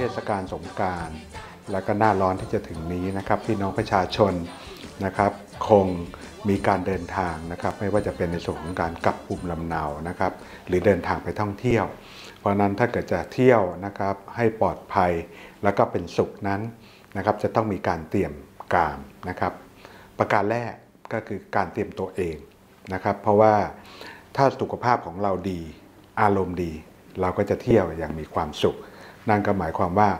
ทศกาลสงกราร แล้วก็หน้าร้อนที่จะถึงนี้นะครับพี่น้องประชาชนนะครับคงมีการเดินทางนะครับไม่ว่าจะเป็นในส่วนของการกลับภูมิลำเนานะครับหรือเดินทางไปท่องเที่ยว เพราะฉะนั้นถ้าเกิดจะเที่ยวนะครับให้ปลอดภัยแล้วก็เป็นสุขนั้นนะครับจะต้องมีการเตรียมการนะครับ ประการแรกก็คือการเตรียมตัวเองนะครับ เพราะว่าถ้าสุขภาพของเราดีอารมณ์ดี เราก็จะเที่ยวอย่างมีความสุข นั่นก็หมายความว่า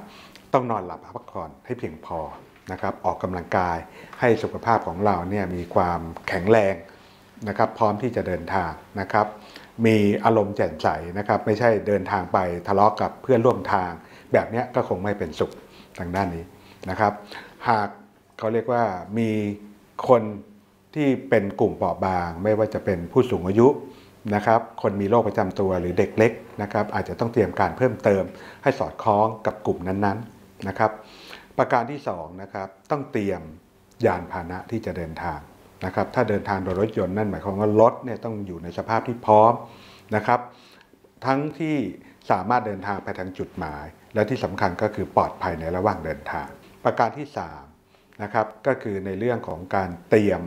ต้องนอนหลับพักผ่อนให้เพียงพอนะครับออกกำลังกายให้สุขภาพของเราเนี่ยมีความแข็งแรงนะครับพร้อมที่จะเดินทางนะครับ มีอารมณ์แจ่มใสนะครับไม่ใช่เดินทางไปทะเลาะกับเพื่อนร่วมทาง แบบนี้ก็คงไม่เป็นสุขทางด้านนี้นะครับ หากเขาเรียกว่ามีคนที่เป็นกลุ่มเปราะบาง ไม่ว่าจะเป็นผู้สูงอายุ นะครับคนมีโรคประจำตัวหรือเด็กเล็กนะครับอาจจะต้องเตรียมการเพิ่มเติม ให้สอดคล้องกับกลุ่มนั้นๆนะครับ ประการที่2นะครับต้องเตรียมยานพาหนะที่จะเดินทางนะครับถ้าเดินทางโดยรถยนต์นั่นหมายความว่ารถเนี่ยต้องอยู่ในสภาพที่พร้อมนะครับ ทั้งที่สามารถเดินทางไปทางจุดหมาย และที่สำคัญก็คือปลอดภัยในระหว่างเดินทาง ประการที่3 นะครับก็คือในเรื่องของการเตรียม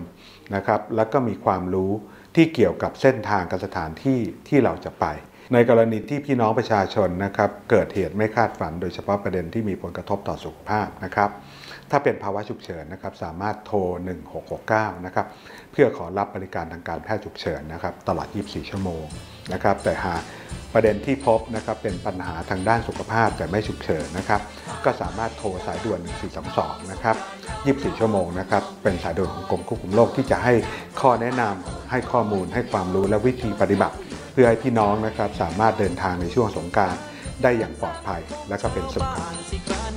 นะครับแล้วก็มีความรู้ที่เกี่ยวกับเส้นทางกับสถานที่ที่เราจะไป ในกรณีที่พี่น้องประชาชนนะครับเกิดเหตุไม่คาดฝัน โดยเฉพาะประเด็นที่มีผลกระทบต่อสุขภาพนะครับถ้าเป็นภาวะฉุกเฉินนะครับสามารถโทร 1669นะครับเพื่อขอรับบริการทางการแพทย์ฉุกเฉินนะครับตลอด 24 ชั่วโมงนะครับแต่หากประเด็นที่พบนะครับเป็นปัญหาทางด้านสุขภาพแต่ไม่ฉุกเฉินนะครับก็สามารถโทรสายด่วน 1422 นะครับ 24 ชั่วโมงนะครับเป็นสายด่วนของกรมควบคุมโรคที่จะให้ข้อแนะนำให้ข้อมูล ให้ความรู้และวิธีปฏิบัติ เพื่อให้พี่น้องนะครับสามารถเดินทางในช่วงสงการได้อย่างปลอดภัยและก็เป็นสุขครับ